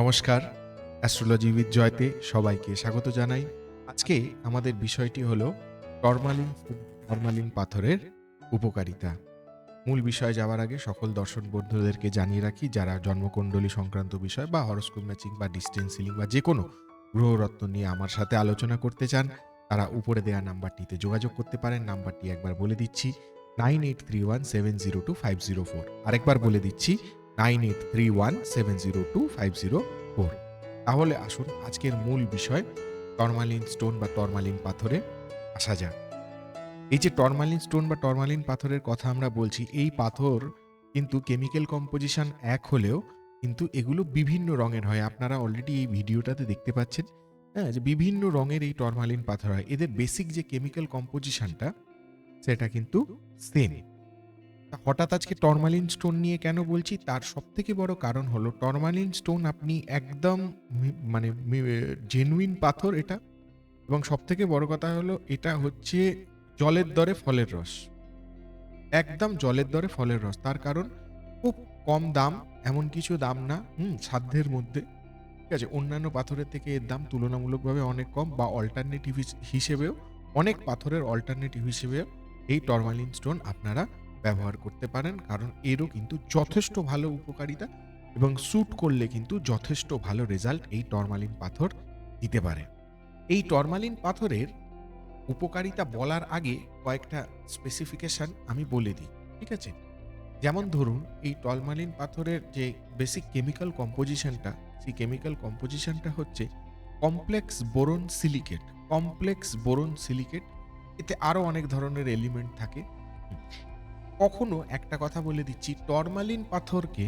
নমস্কার, astrology with Jayate সবাইকে স্বাগত জানাই। আজকে আমাদের বিষয়টি হলো টরমালিন টরমালিন পাথরের উপকারিতা। মূল বিষয়ে যাওয়ার আগে সকল দর্শক বন্ধুদেরকে জানিয়ে রাখি, যারা জন্মকুণ্ডলী সংক্রান্ত বিষয় বা হরস্কোপ ম্যাচিং বা ডিস্টেন্স সিলিং বা যে কোনো গ্রহরত্ন নিয়ে আমার সাথে আলোচনা করতে চান, তারা উপরে দেওয়া নাম্বারটিতে যোগাযোগ করতে পারেন। নাম্বারটি একবার বলে দিচ্ছি, nine eight three one seven zero two five zero four. আরেকবার বলে দিচ্ছি nine eight three one seven zero two five zero four. তাহলে আসুন আজকের মূল বিষয় টরমালিন স্টোন বা টর্মালিন পাথরে আসা যাক। এই যে টর্মালিন স্টোন বা টর্মালিন পাথরের কথা আমরা বলছি, এই পাথর কিন্তু কেমিক্যাল কম্পোজিশন এক হলেও কিন্তু এগুলো বিভিন্ন রঙের হয়। আপনারা অলরেডি এই ভিডিওটাতে দেখতে পাচ্ছেন হ্যাঁ যে বিভিন্ন রঙের এই টর্মালিন পাথর হয়। এদের বেসিক যে কেমিক্যাল কম্পোজিশনটা সেটা কিন্তু সেম হঠাৎ আজকে টর্মালিন স্টোন নিয়ে কেন বলছি? তার সব থেকে বড় কারণ হলো টর্মালিন স্টোন আপনি একদম মানে জেনুইন পাথর এটা। এবং সব থেকে বড় কথা হলো, এটা হচ্ছে জলের দরে ফলের রস। একদম জলের দরে ফলের রস। তার কারণ, খুব কম দাম, এমন কিছু দাম না, হুম, সাধ্যের মধ্যে। ঠিক আছে, অন্যান্য পাথরের থেকে এর দাম তুলনামূলকভাবে অনেক কম বা অল্টারনেটিভ হিসেবেও, অনেক পাথরের অল্টারনেটিভ হিসেবেও এই টর্মালিন স্টোন আপনারা ব্যবহার করতে পারেন কারণ এরও কিন্তু যথেষ্ট ভালো উপকারিতা এবং স্যুট করলে কিন্তু যথেষ্ট ভালো রেজাল্ট এই টর্মালিন পাথর দিতে পারে। এই টর্মালিন পাথরের উপকারিতা বলার আগে কয়েকটা স্পেসিফিকেশন আমি বলে দিই ঠিক আছে? যেমন ধরুন এই টলমালিন পাথরের যে বেসিক কেমিক্যাল কম্পোজিশনটা সেই কেমিক্যাল কম্পোজিশনটা হচ্ছে complex boron silicate complex boron silicate এতে আরও অনেক ধরনের এলিমেন্ট থাকে। কখনো একটা কথা বলে দিচ্ছি, টরমালিন পাথরকে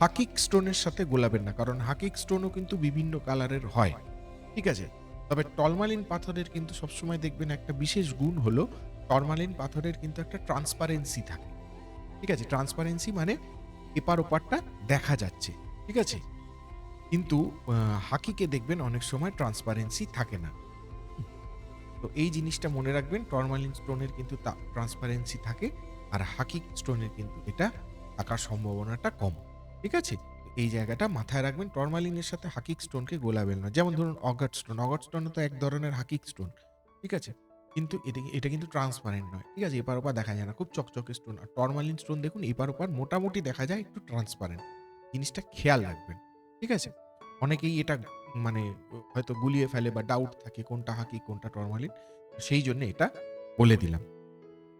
হাকিক স্টোনের সাথে গোলাবেন না, কারণ হাকিক স্টোনও কিন্তু বিভিন্ন কালারের হয়। ঠিক আছে? তবে টলমালিন পাথরের কিন্তু সবসময় দেখবেন একটা বিশেষ গুণ হলো, টরমালিন পাথরের কিন্তু একটা ট্রান্সপারেন্সি থাকে। ঠিক আছে? ট্রান্সপারেন্সি মানে এপার ওপারটা দেখা যাচ্ছে। ঠিক আছে? কিন্তু হাকিকে দেখবেন অনেক সময় ট্রান্সপারেন্সি থাকে না। তো এই জিনিসটা মনে রাখবেন, টরমালিন স্টোনের কিন্তু ট্রান্সপারেন্সি থাকে। আর হাকিক স্টোনের কিন্তু এটা থাকার সম্ভাবনাটা কম। ঠিক আছে? এই জায়গাটা মাথায় রাখবেন, টর্মালিনের সাথে হাকিক স্টোনকে গোলাবেন না। যেমন ধরুন অগাট স্টোন অগাট স্টোন তো এক ধরনের হাকিক স্টোন। ঠিক আছে? কিন্তু এটা এটা কিন্তু ট্রান্সপারেন্ট নয়। ঠিক আছে? এপার ওপার দেখা যায় না, খুব চকচকে স্টোন। আর টর্মালিন স্টোন দেখুন, এপার ওপার মোটামুটি দেখা যায় একটু ট্রান্সপারেন্ট। জিনিসটা খেয়াল রাখবেন। ঠিক আছে? অনেকেই এটা মানে হয়তো গুলিয়ে ফেলে বা ডাউট থাকে কোনটা হাকি কোনটা টর্মালিন। সেই জন্য এটা বলে দিলাম।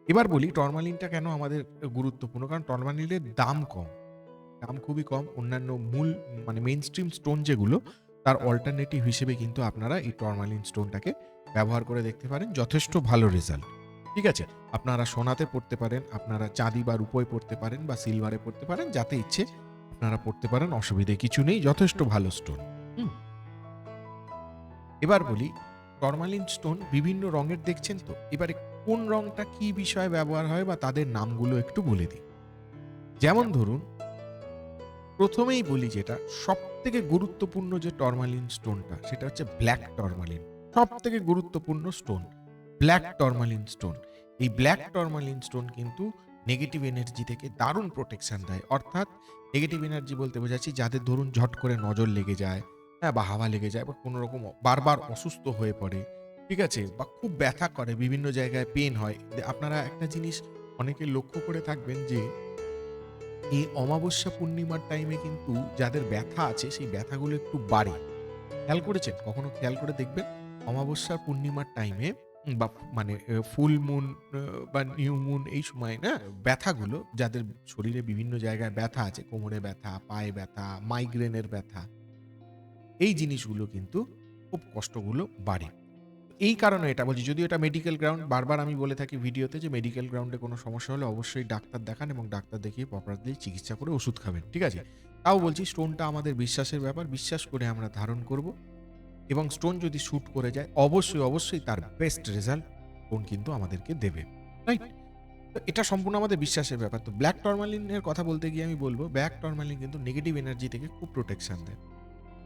এবার বলি টরমালিনটা কেন আমাদের গুরুত্বপূর্ণ? কারণ টরমালিনের দাম কম। দাম খুবই কম। অন্যান্য মূল মানে মেইন স্ট্রিম স্টোন যেগুলো, তার অল্টারনেটিভ হিসেবে কিন্তু আপনারা এই টরমালিন স্টোনটাকে ব্যবহার করে দেখতে পারেন। যথেষ্ট ভালো রেজাল্ট ঠিক আছে? আপনারা সোনাতে পড়তে পারেন, আপনারা চাঁদি বা রূপোয় পড়তে পারেন বা সিলভারে পড়তে পারেন, যাতে ইচ্ছে, আপনারা পড়তে পারেন, অসুবিধে কিছু নেই, যথেষ্ট ভালো স্টোন এবার বলি টরমালিন স্টোন বিভিন্ন রঙের দেখছেন তো? এবারে কোন রংটা কি বিষয়ে ব্যবহার হয় বা তাদের নামগুলো একটু বলে দিই। যেমন ধরুন প্রথমেই বলি যেটা সব থেকে গুরুত্বপূর্ণ যে টর্মালিন স্টোনটা সেটা হচ্ছে ব্ল্যাক টরমালিন সব থেকে গুরুত্বপূর্ণ স্টোন ব্ল্যাক টরমালিন স্টোন এই ব্ল্যাক টরমালিন স্টোন কিন্তু নেগেটিভ এনার্জি থেকে দারুণ প্রোটেকশন দেয়। অর্থাৎ নেগেটিভ এনার্জি বলতে বোঝাচ্ছি যাদের ধরুন ঝট করে নজর লেগে যায় হ্যাঁ বা হাওয়া লেগে যায় বা কোনো রকম বারবার অসুস্থ হয়ে পড়ে ঠিক আছে? বা খুব ব্যথা করে, বিভিন্ন জায়গায় পেন হয়। আপনারা একটা জিনিস অনেকে লক্ষ্য করে থাকবেন যে, এই অমাবস্যা পূর্ণিমার টাইমে কিন্তু যাদের ব্যথা আছে, সেই ব্যথাগুলো একটু বাড়ে। খেয়াল করেছেন? কখনো খেয়াল করে দেখবেন? অমাবস্যা পূর্ণিমার টাইমে বা মানে ফুল মুন বা নিউ মুন এই সময় না, ব্যথাগুলো যাদের শরীরে বিভিন্ন জায়গায় ব্যথা আছে, কোমরে ব্যথা, পায়ে ব্যথা মাইগ্রেনের ব্যথা, এই জিনিসগুলো কিন্তু খুব কষ্টগুলো বাড়ে। এই কারণে এটা বলছি, যদিও এটা মেডিকেল গ্রাউন্ড বারবার আমি বলে থাকি ভিডিওতে যে মেডিকেল গ্রাউন্ডে কোনো সমস্যা হলে অবশ্যই ডাক্তার দেখান এবং ডাক্তার দেখিয়ে প্রপারলি চিকিৎসা করে ওষুধ খাবেন, ঠিক আছে? তাও বলছি স্টোনটা আমাদের বিশ্বাসের ব্যাপার, বিশ্বাস করে আমরা ধারণ করব এবং স্টোন যদি শ্যুট করে যায়, অবশ্যই অবশ্যই তার বেস্ট রেজাল্ট স্টোন কিন্তু আমাদেরকে দেবে রাইট তো এটা সম্পূর্ণ আমাদের বিশ্বাসের ব্যাপার। তো ব্ল্যাক টরমালিনের কথা বলতে গিয়ে আমি বলব ব্ল্যাক টর্মালিন কিন্তু নেগেটিভ এনার্জি থেকে খুব প্রোটেকশান দেয়।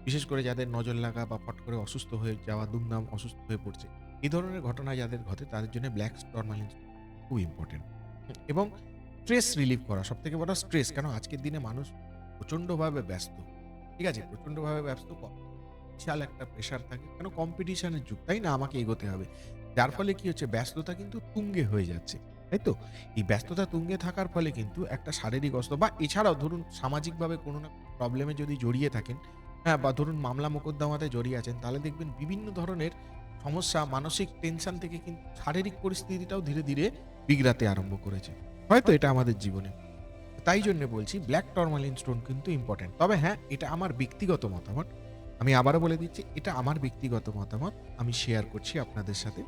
বিশেষ করে যাদের নজর লাগা বা ফট করে অসুস্থ হয়ে যাওয়া দুমদাম অসুস্থ হয়ে পড়ছে এই ধরনের ঘটনা যাদের ঘটে তাদের জন্য ব্ল্যাক টরমালিন খুব ইম্পর্টেন্ট এবং স্ট্রেস রিলিভ করা সব থেকে বড় স্ট্রেস কেন আজকের দিনে মানুষ প্রচণ্ডভাবে ব্যস্ত ঠিক আছে? প্রচণ্ডভাবে ব্যস্ত বিশাল একটা প্রেশার থাকে কেন কম্পিটিশনের যুগ তাই না? আমাকে এগোতে হবে। যার ফলে কি হচ্ছে? ব্যস্ততা কিন্তু তুঙ্গে হয়ে যাচ্ছে তাই তো? এই ব্যস্ততা তুঙ্গে থাকার ফলে কিন্তু একটা শারীরিক অস্ত্র বা এছাড়াও ধরুন সামাজিকভাবে কোনো না প্রবলেমে যদি জড়িয়ে থাকেন হ্যাঁ বা ধরুন মামলা মোকদ্দমাতে জড়িয়ে আছেন, তাহলে দেখবেন বিভিন্ন ধরনের সমস্যা, মানসিক টেনশন থেকে কিন্তু শারীরিক পরিস্থিতিটাও ধীরে ধীরে বিগড়াতে আরম্ভ করেছে। হয়তো এটা আমাদের জীবনে। তাই জন্য বলছি ব্ল্যাক টর্মালিন স্টোন কিন্তু ইম্পর্টেন্ট তবে হ্যাঁ এটা আমার ব্যক্তিগত মতামত। আমি আবারও বলে দিচ্ছি, এটা আমার ব্যক্তিগত মতামত। আমি শেয়ার করছি আপনাদের সাথে।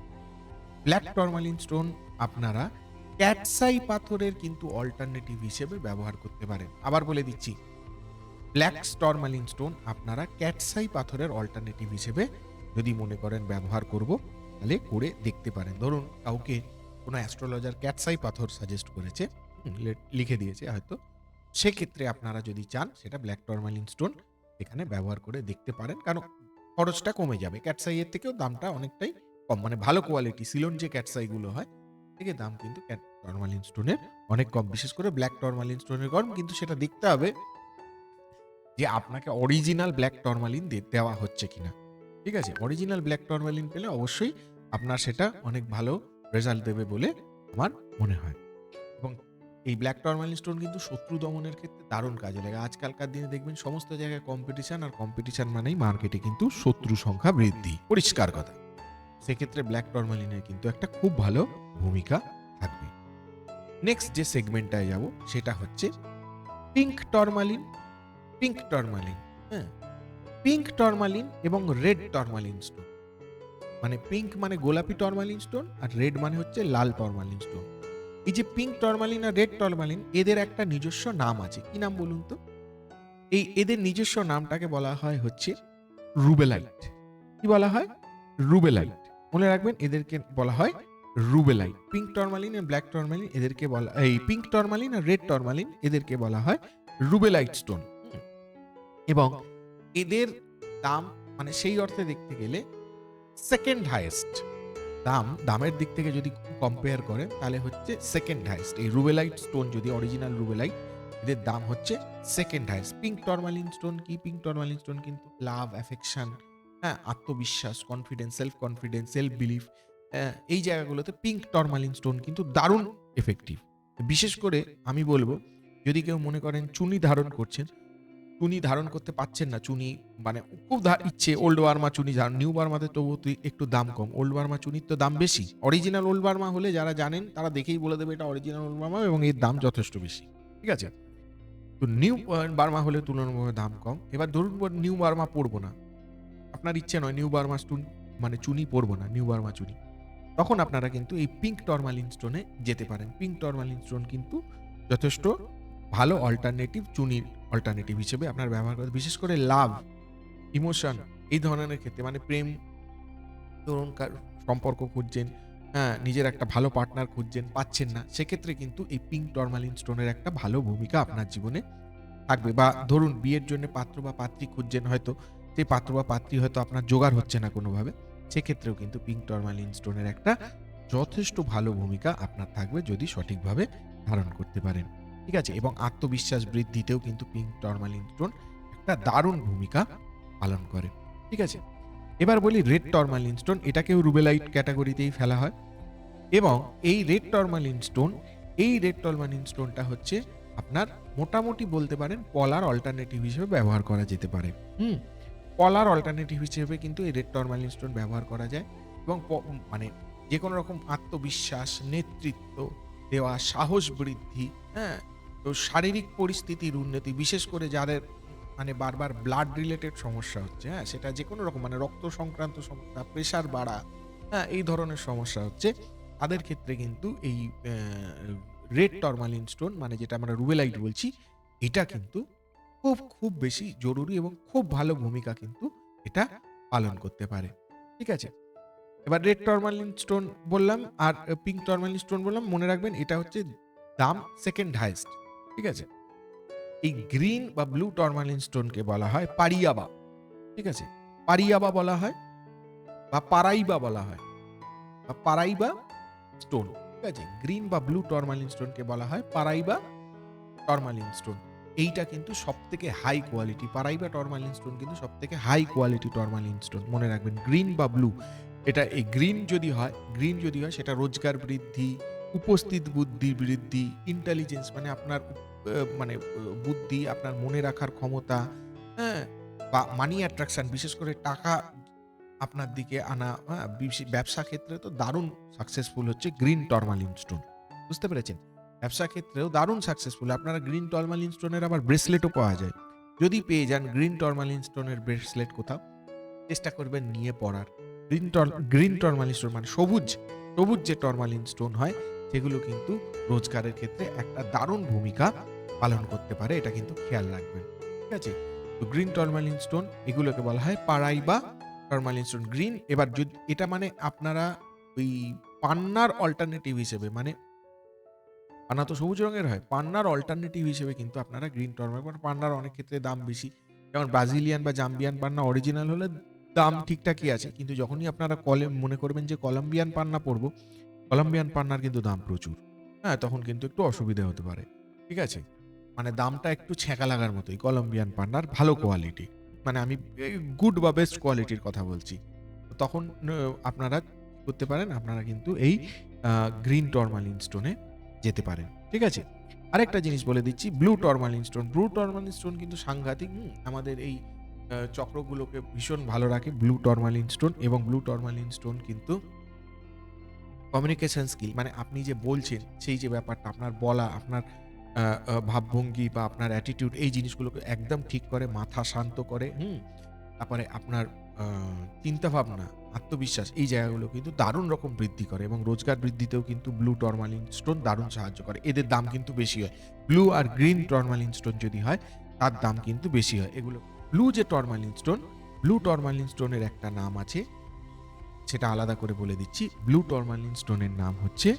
ব্ল্যাক টর্মালিন স্টোন আপনারা ক্যাটসাই পাথরের কিন্তু অল্টারনেটিভ হিসেবে ব্যবহার করতে পারেন। আবার বলে দিচ্ছি ব্ল্যাক টর্মালিন স্টোন আপনারা ক্যাটসাই পাথরের অল্টারনেটিভ হিসেবে যদি মনে করেন ব্যবহার করব, তাহলে করে দেখতে পারেন। ধরুন কাউকে কোনো অ্যাস্ট্রোলজার ক্যাটসাই পাথর সাজেস্ট করেছে লিখে দিয়েছে হয়তো। সেক্ষেত্রে আপনারা যদি চান, সেটা ব্ল্যাক টর্মালিন স্টোন এখানে ব্যবহার করে দেখতে পারেন। কারণ খরচটা কমে যাবে। ক্যাটসাইয়ের থেকেও দামটা অনেকটাই কম। মানে ভালো কোয়ালিটি সিলন যে ক্যাটসাইগুলো হয় থেকে দাম কিন্তু ক্যাট টর্মালিন স্টোনের অনেক কম। বিশেষ করে ব্ল্যাক টর্মালিন স্টোনের কম কিন্তু সেটা দেখতে হবে যে আপনাকে অরিজিনাল ব্ল্যাক টর্মালিন দেওয়া হচ্ছে কিনা। ঠিক আছে? অরিজিনাল ব্ল্যাক টর্মালিন পেলে অবশ্যই আপনার সেটা অনেক ভালো রেজাল্ট দেবে বলে আমার মনে হয়। এবং এই ব্ল্যাক টর্মালিন স্টোন কিন্তু শত্রু দমনের ক্ষেত্রে দারুণ কাজে লাগে। আজকালকার দিনে দেখবেন সমস্ত জায়গায় কম্পিটিশন আর কম্পিটিশন মানেই মার্কেটে কিন্তু শত্রু সংখ্যা বৃদ্ধি। পরিষ্কার কথা। সেক্ষেত্রে ব্ল্যাক টর্মালিনের কিন্তু একটা খুব ভালো ভূমিকা থাকবে। নেক্সট যে সেগমেন্টটায় যাব, সেটা হচ্ছে পিঙ্ক টর্মালিন পিঙ্ক টর্মালিন হ্যাঁ? পিঙ্ক টর্মালিন এবং রেড টর্মালিন স্টোন মানে পিঙ্ক মানে গোলাপি টর্মালিন স্টোন আর রেড মানে হচ্ছে লাল টর্মালিন স্টোন এই যে পিঙ্ক টর্মালিন আর রেড টর্মালিন এদের একটা নিজস্ব নাম আছে। কি নাম বলুন তো? এই এদের নিজস্ব নামটাকে বলা হয় হচ্ছে রুবেলাইট। কি বলা হয়? রুবেলাইট। মনে রাখবেন এদেরকে বলা হয় রুবেলাইট। পিঙ্ক টর্মালিন আর ব্ল্যাক টর্মালিন এদেরকে বলা, এই পিঙ্ক টর্মালিন আর রেড টর্মালিন এদেরকে বলা হয় রুবেলাইট স্টোন এবং এদের দাম মানে সেই অর্থে দেখতে গেলে সেকেন্ড হাইয়েস্ট দাম, দামের দিক থেকে যদি কম্পেয়ার করে তাহলে হচ্ছে সেকেন্ড হাইয়েস্ট এই রুবেলাইট স্টোন যদি অরিজিনাল রুবেলাইট এদের দাম হচ্ছে second highest pink tourmaline stone কি? পিঙ্ক টর্মালিন স্টোন কিন্তু লাভ অ্যাফেকশন হ্যাঁ আত্মবিশ্বাস confidence self confidence self belief এই জায়গাগুলোতে পিঙ্ক টর্মালিন স্টোন কিন্তু দারুণ এফেক্টিভ বিশেষ করে আমি বলব, যদি কেউ মনে করেন চুনি ধারণ করছেন চুনি ধারণ করতে পাচ্ছেন না চুনি মানে খুব ইচ্ছে ওল্ড বার্মা চুনি ধারণ নিউ বার্মাতে তবু তুই একটু দাম কম। ওল্ড বার্মা চুনির তো দাম বেশি। অরিজিনাল ওল্ড বার্মা হলে যারা জানেন তারা দেখেই বলে দেবে এটা অরিজিনাল ওল্ড বার্মা এবং এর দাম যথেষ্ট বেশি। ঠিক আছে? তো নিউ বার্মা হলে তুলনামূলক দাম কম। এবার ধরুন নিউ বার্মা পরবো না। আপনার ইচ্ছে নয় নিউ বার্মা স্টোন মানে চুনি পরবো না নিউ বার্মা চুনি। তখন আপনারা কিন্তু এই পিঙ্ক টর্মালিন স্টোনে যেতে পারেন। পিঙ্ক টর্মালিন স্টোন কিন্তু যথেষ্ট ভালো অল্টারনেটিভ চুনির অল্টারনেটিভ হিসেবে আপনার ব্যবহার করে বিশেষ করে লাভ ইমোশন এই ধরনের ক্ষেত্রে মানে প্রেম ধরুন সম্পর্ক খুঁজছেন হ্যাঁ নিজের একটা ভালো পার্টনার খুঁজছেন, পাচ্ছেন না, সেক্ষেত্রে কিন্তু এই পিঙ্ক টর্মালিন স্টোনের একটা ভালো ভূমিকা আপনার জীবনে থাকবে। বা ধরুন বিয়ের জন্য পাত্র বা পাত্রী খুঁজছেন হয়তো, সেই পাত্র বা পাত্রী হয়তো আপনার জোগাড় হচ্ছে না কোনোভাবে, সেক্ষেত্রেও কিন্তু পিঙ্ক টর্মালিন স্টোনের একটা যথেষ্ট ভালো ভূমিকা আপনার থাকবে যদি সঠিকভাবে ধারণ করতে পারেন। ঠিক আছে? এবং আত্মবিশ্বাস বৃদ্ধিতেও কিন্তু পিঙ্ক টর্মালিন স্টোন একটা দারুণ ভূমিকা পালন করে। ঠিক আছে? এবার বলি রেড টর্মালিন স্টোন এটাকেও রুবেলাইট ক্যাটাগরিতেই ফেলা হয়। এবং এই রেড টর্মালিন স্টোন এই রেড টর্মালিন স্টোনটা হচ্ছে আপনার মোটামুটি বলতে পারেন পলার অল্টারনেটিভ হিসেবে ব্যবহার করা যেতে পারে। হুম? পলার অল্টারনেটিভ হিসেবে কিন্তু এই রেড টর্মালিন স্টোন ব্যবহার করা যায়। এবং মানে যে কোনো রকম আত্মবিশ্বাস, নেতৃত্ব দেওয়া, সাহস বৃদ্ধি হ্যাঁ? তো শারীরিক পরিস্থিতির উন্নতি, বিশেষ করে যাদের মানে বারবার ব্লাড রিলেটেড সমস্যা হচ্ছে হ্যাঁ সেটা যে কোনো রকম মানে রক্ত সংক্রান্ত সমস্যা প্রেশার বাড়া হ্যাঁ এই ধরনের সমস্যা হচ্ছে, তাদের ক্ষেত্রে কিন্তু এই রেড টর্মালিন স্টোন মানে যেটা আমরা রুবেলাইট বলছি, এটা কিন্তু খুব খুব বেশি জরুরি এবং খুব ভালো ভূমিকা কিন্তু এটা পালন করতে পারে। ঠিক আছে? এবার রেড টর্মালিন স্টোন বললাম, আর পিঙ্ক টর্মালিন স্টোন বললাম, মনে রাখবেন, এটা হচ্ছে দাম সেকেন্ড হাইয়েস্ট ঠিক আছে? এই গ্রিন বা ব্লু টর্মালিন স্টোনকে বলা হয় পারিয়াবা। ঠিক আছে? পারিয়াবা বলা হয় বা পারাইবা বলা হয় বা পারাইবা স্টোন। ঠিক আছে? গ্রিন বা ব্লু টর্মালিন স্টোনকে বলা হয় পারাইবা টর্মালিন স্টোন। এইটা কিন্তু সব থেকে high quality, Paraiba tourmaline stone কিন্তু সব থেকে হাই কোয়ালিটি টরমালিন স্টোন। মনে রাখবেন, গ্রিন বা ব্লু, এটা এই গ্রিন যদি হয়, গ্রিন যদি হয়, সেটা রোজগার বৃদ্ধি উপস্থিত বুদ্ধি বৃদ্ধি ইন্টেলিজেন্স মানে আপনার মানে বুদ্ধি আপনার মনে রাখার ক্ষমতা হ্যাঁ বা মানি অ্যাট্রাকশন বিশেষ করে টাকা আপনার দিকে আনা হ্যাঁ, ব্যবসা ক্ষেত্রে তো দারুণ সাকসেসফুল হচ্ছে গ্রিন টরমালিন স্টোন বুঝতে পেরেছেন? ব্যবসা ক্ষেত্রেও দারুণ সাকসেসফুল আপনারা গ্রিন টরমালিন স্টোনের আবার ব্রেসলেটও পাওয়া যায়। যদি পেয়ে যান গ্রিন টরমালিন স্টোনের ব্রেসলেট কোথাও চেষ্টা করবেন নিয়ে পড়ার। Green tour green tourmaline stone মানে সবুজ সবুজ যে টরমালিন স্টোন হয় সেগুলো কিন্তু রোজগারের ক্ষেত্রে একটা দারুণ ভূমিকা পালন করতে পারে, এটা কিন্তু খেয়াল রাখবেন। ঠিক আছে? তো গ্রিন টরমালিন স্টোন, এগুলোকে বলা হয় পাড়াই বা টরমালিন স্টোন। গ্রিন, এবার যদি, এটা মানে আপনারা ওই পান্নার অল্টারনেটিভ হিসেবে মানে পান্না তো সবুজ রঙের হয়, পান্নার অল্টারনেটিভ হিসেবে কিন্তু আপনারা গ্রিন টরমালিন পান্নার অনেক ক্ষেত্রে দাম বেশি। যেমন ব্রাজিলিয়ান বা জাম্বিয়ান পান্না অরিজিনাল হলে দাম ঠিকঠাকই আছে, কিন্তু যখনই আপনারা কলে, মনে করবেন যে কলম্বিয়ান পান্না পড়ব কলম্বিয়ান পান্নার কিন্তু দাম প্রচুর। হ্যাঁ তখন কিন্তু একটু অসুবিধা হতে পারে। ঠিক আছে? মানে দামটা একটু ছ্যাঁকা লাগার মতোই কলম্বিয়ান পান্নার ভালো কোয়ালিটি মানে আমি গুড বা বেস্ট কোয়ালিটির কথা বলছি। তখন আপনারা করতে পারেন, আপনারা কিন্তু এই গ্রিন টরমালিন স্টোনে যেতে পারেন। ঠিক আছে? আরেকটা জিনিস বলে দিচ্ছি blue tourmaline stone blue tourmaline stone কিন্তু সাংঘাতিক আমাদের এই চক্রগুলোকে ভীষণ ভালো রাখে ব্লু টরমালিন স্টোন এবং ব্লু টরমালিন স্টোন কিন্তু কমিউনিকেশন স্কিল মানে আপনি যে বলছেন, সেই যে ব্যাপারটা, আপনার বলা, আপনার ভাবভঙ্গি বা আপনার অ্যাটিটিউড এই জিনিসগুলোকে একদম ঠিক করে, মাথা শান্ত করে, হুম, তারপরে আপনার চিন্তাভাবনা, আত্মবিশ্বাস, এই জায়গাগুলো কিন্তু দারুণ রকম বৃদ্ধি করে এবং রোজগার বৃদ্ধিতেও কিন্তু ব্লু টরমালিন স্টোন দারুণ সাহায্য করে। এদের দাম কিন্তু বেশি হয়। ব্লু আর গ্রিন টরমালিন স্টোন যদি হয়, তার দাম কিন্তু বেশি হয়। এগুলো ব্লু যে টর্মালিন স্টোন ব্লু টরমালিন স্টোনের একটা নাম আছে সেটা আলাদা করে বলে দিচ্ছি। ব্লু টর্মালিন স্টোনের নাম হচ্ছে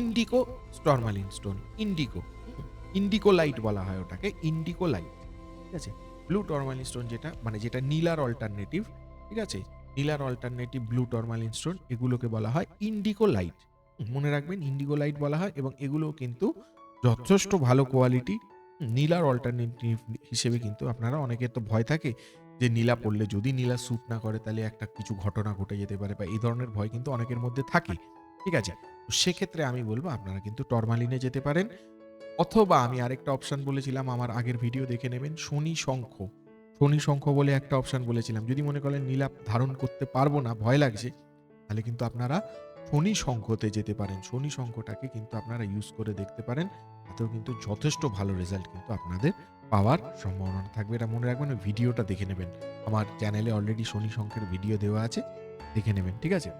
indigo tourmaline stone indigo indigo light বলা হয় ওটাকে ইন্ডিকো লাইট ঠিক আছে? ব্লু টর্মালিন স্টোন যেটা মানে যেটা নীলার অল্টারনেটিভ ঠিক আছে? নীলার অল্টারনেটিভ ব্লু টর্মালিন স্টোন এগুলোকে বলা হয় ইন্ডিকো লাইট মনে রাখবেন ইন্ডিগো লাইট বলা হয় এবং এগুলো কিন্তু যথেষ্ট ভালো কোয়ালিটি নীলার অল্টারনেটিভ হিসেবে কিন্তু আপনারা অনেকের তো ভয় থাকে যে নীলা পড়লে যদি নীলা স্যুট না করে তাহলে একটা কিছু ঘটনা ঘটে যেতে পারে বা এই ধরনের ভয় কিন্তু অনেকের মধ্যে থাকে। ঠিক আছে? তো সেক্ষেত্রে আমি বলব আপনারা কিন্তু টরমালিনে যেতে পারেন। অথবা আমি আরেকটা অপশন বলেছিলাম আমার আগের ভিডিও দেখে নেবেন শনি শঙ্খ। শনি শঙ্খ বলে একটা অপশন বলেছিলাম। যদি মনে করেন নীলা ধারণ করতে পারব না ভয় লাগছে তাহলে কিন্তু আপনারা শনি শঙ্খতে যেতে পারেন। শনি শঙ্খটাকে কিন্তু আপনারা ইউজ করে দেখতে পারেন। তাতেও কিন্তু যথেষ্ট ভালো রেজাল্ট কিন্তু আপনাদের পাওয়ার সম্ভাবনা থাকবে। এটা মনে রাখবেন ভিডিওটা দেখে নেবেন। আমার চ্যানেলে অলরেডি শনি শঙ্খের ভিডিও দেওয়া আছে, দেখে নেবেন, ঠিক আছে?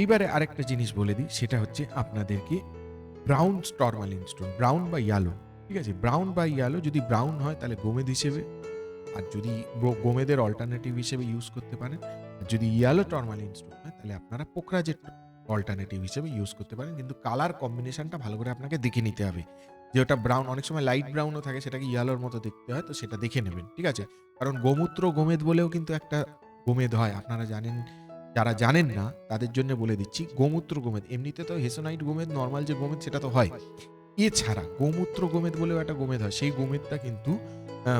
এইবারে আরেকটা জিনিস বলে দিই, সেটা হচ্ছে আপনাদেরকে ব্রাউন টরমালিন স্টোন ব্রাউন বা ইয়ালো ঠিক আছে? ব্রাউন বা ইয়ালো যদি ব্রাউন হয়, তাহলে গোমেদ হিসেবে, আর যদি গোমেদের অল্টারনেটিভ হিসেবে ইউজ করতে পারেন যদি ইয়ালো টরমালিন স্টোন হয়, তাহলে আপনারা পোকরাজের অল্টারনেটিভ হিসেবে ইউজ করতে পারেন। কিন্তু কালার কম্বিনেশনটা ভালো করে আপনাকে দেখে নিতে হবে। যে ওটা ব্রাউন অনেক সময় লাইট ব্রাউনও থাকে, সেটাকে ইয়ালোর মতো দেখতে হয়, তো সেটা দেখে নেবেন, ঠিক আছে? কারণ গোমূত্র গোমেদ বলেও কিন্তু একটা গোমেদ হয়, আপনারা জানেন, যারা জানেন না, তাদের জন্য বলে দিচ্ছি, গোমূত্র গোমেদ। এমনিতে তো হেসোনাইট গোমেদ নর্মাল যে গোমেদ, সেটা তো হয়। এছাড়া গোমূত্র গোমেদ বলেও একটা গোমেদ হয়, সেই গোমেদটা কিন্তু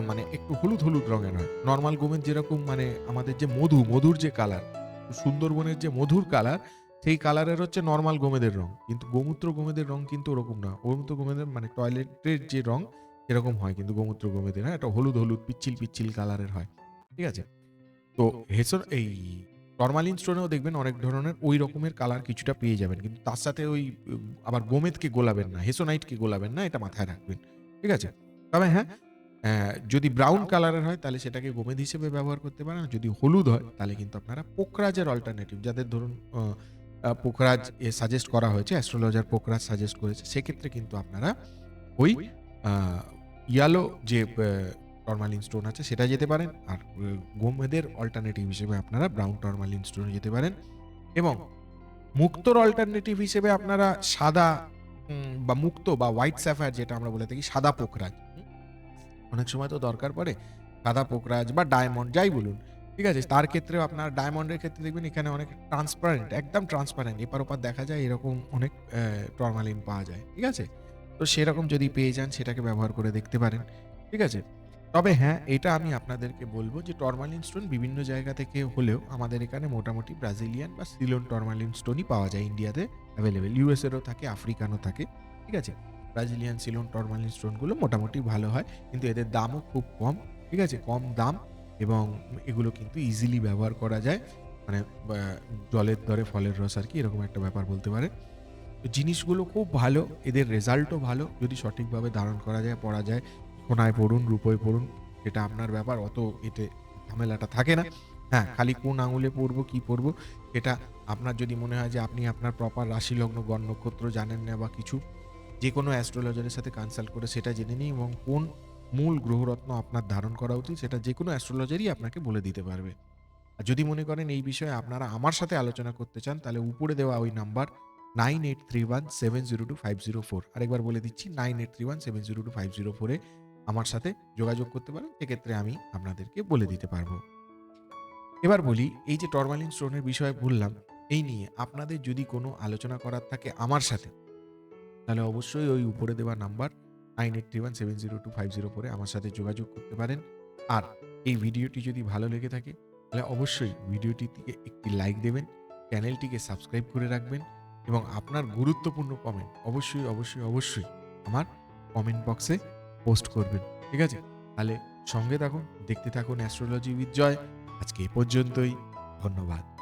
মানে একটু হলুদ হলুদ রঙের হয়। নর্মাল গোমেদ যেরকম মানে আমাদের যে মধু, মধুর যে কালার সুন্দরবনের যে মধুর কালার সেই কালারের হচ্ছে নর্মাল গোমেদের রং। কিন্তু গোমূত্র গোমেদের রং কিন্তু ওরকম না। গোমূত্র গোমেদের মানে টয়লেটের যে রং এরকম হয় কিন্তু গোমূত্র গোমেদের। হ্যাঁ এটা হলুদ হলুদ পিচ্ছিল পিচ্ছিল কালারের হয়। ঠিক আছে? তো হেসন এই টরমালিন স্টোনেও দেখবেন অনেক ধরনের ওই রকমের কালার কিছুটা পেয়ে যাবেন। কিন্তু তার সাথে ওই আবার গোমেদকে গোলাবেন না হেসোনাইটকে গোলাবেন না এটা মাথায় রাখবেন। ঠিক আছে? তবে হ্যাঁ যদি ব্রাউন কালারের হয় তাহলে সেটাকে গোমেদ হিসেবে ব্যবহার করতে পারেন। যদি হলুদ হয় তাহলে কিন্তু আপনারা পোকরাজের অল্টারনেটিভ যাদের ধরুন পোকরাজ সাজেস্ট করা হয়েছে অ্যাস্ট্রোলজার পোকরাজ সাজেস্ট করেছে। সেক্ষেত্রে কিন্তু আপনারা ওই ইয়ালো যে টরমালিন স্টোন আছে সেটা যেতে পারেন। আর গোমেদের অল্টারনেটিভ হিসেবে আপনারা ব্রাউন টরমালিন স্টোনে যেতে পারেন। এবং মুক্তর অল্টারনেটিভ হিসেবে আপনারা সাদা বা মুক্ত বা হোয়াইট স্যাফায়ার যেটা আমরা বলে থাকি সাদা পোকরাজ হুম? অনেক সময় তো দরকার পড়ে সাদা পোকরাজ বা ডায়মন্ড যাই বলুন। ঠিক আছে, তার ক্ষেত্রেও আপনার ডায়মন্ডের ক্ষেত্রে দেখবেন এখানে অনেক ট্রান্সপারেন্ট একদম ট্রান্সপারেন্ট এপার ওপার দেখা যায় এরকম অনেক টরমালিন পাওয়া যায়, ঠিক আছে? তো সেরকম যদি পেয়ে যান সেটাকে ব্যবহার করে দেখতে পারেন, ঠিক আছে? তবে হ্যাঁ এটা আমি আপনাদেরকে বলব যে টর্মালিন স্টোন বিভিন্ন জায়গা থেকে হলেও আমাদের এখানে মোটামুটি ব্রাজিলিয়ান বা সিলোন টরমালিন স্টোনই পাওয়া যায় ইন্ডিয়াতে অ্যাভেলেবেল ইউএসএরও থাকে, আফ্রিকানও থাকে, ঠিক আছে? ব্রাজিলিয়ান সিলোন টরমালিন স্টোনগুলো মোটামুটি ভালো হয়, কিন্তু এদের দামও খুব কম, ঠিক আছে? কম দাম এবং এগুলো কিন্তু ইজিলি ব্যবহার করা যায়। মানে জলের দরে ফলের রস আর কি, এরকম একটা ব্যাপার বলতে পারে জিনিসগুলো খুব ভালো, এদের রেজাল্টও ভালো, যদি সঠিকভাবে ধারণ করা যায়, পড়া যায়, সোনায় পড়ুন, রূপোয় পড়ুন, এটা আপনার ব্যাপার, অত এতে ঝামেলাটা থাকে না। হ্যাঁ খালি কোন আঙুলে পড়ব, কি পড়ব, এটা আপনার যদি মনে হয় যে আপনি আপনার প্রপার রাশি লগ্ন গণ নক্ষত্র জানেন না বা কিছু যে কোনো অ্যাস্ট্রোলজারের সাথে কনসাল্ট করে সেটা জেনে নিন এবং কোন মূল গ্রহরত্ন আপনার ধারণ করা উচিত, সেটা যে কোনো অ্যাস্ট্রোলজারই আপনাকে বলে দিতে পারবে। আর যদি মনে করেন এই বিষয়ে আপনারা আমার সাথে আলোচনা করতে চান, তাহলে উপরে দেওয়া ওই number nine eight three one seven zero two five zero four আরেকবার বলে দিচ্ছি nine eight three one seven zero two five zero ফোরে আমার সাথে যোগাযোগ করতে পারেন, সেক্ষেত্রে আমি আপনাদেরকে বলে দিতে পারব। এবার বলি, এই যে টরমালিন স্টোনের বিষয়ে বললাম, এই নিয়ে আপনাদের যদি কোনো আলোচনা করার থাকে আমার সাথে, তাহলে অবশ্যই ওই উপরে দেওয়া number nine eight three one seven zero two five zero ফোরে আমার সাথে যোগাযোগ করতে পারেন। আর এই ভিডিওটি যদি ভালো লেগে থাকে, তাহলে অবশ্যই ভিডিওটির দিকে একটি লাইক দেবেন, চ্যানেলটিকে সাবস্ক্রাইব করে রাখবেন এবং আপনার গুরুত্বপূর্ণ কমেন্ট অবশ্যই অবশ্যই অবশ্যই আমার কমেন্ট বক্সে পোস্ট করবেন। ঠিক আছে? তাহলে সঙ্গে থাকুন, দেখতে থাকুন অ্যাস্ট্রোলজি উইথ জয় আজকে এ পর্যন্তই। ধন্যবাদ।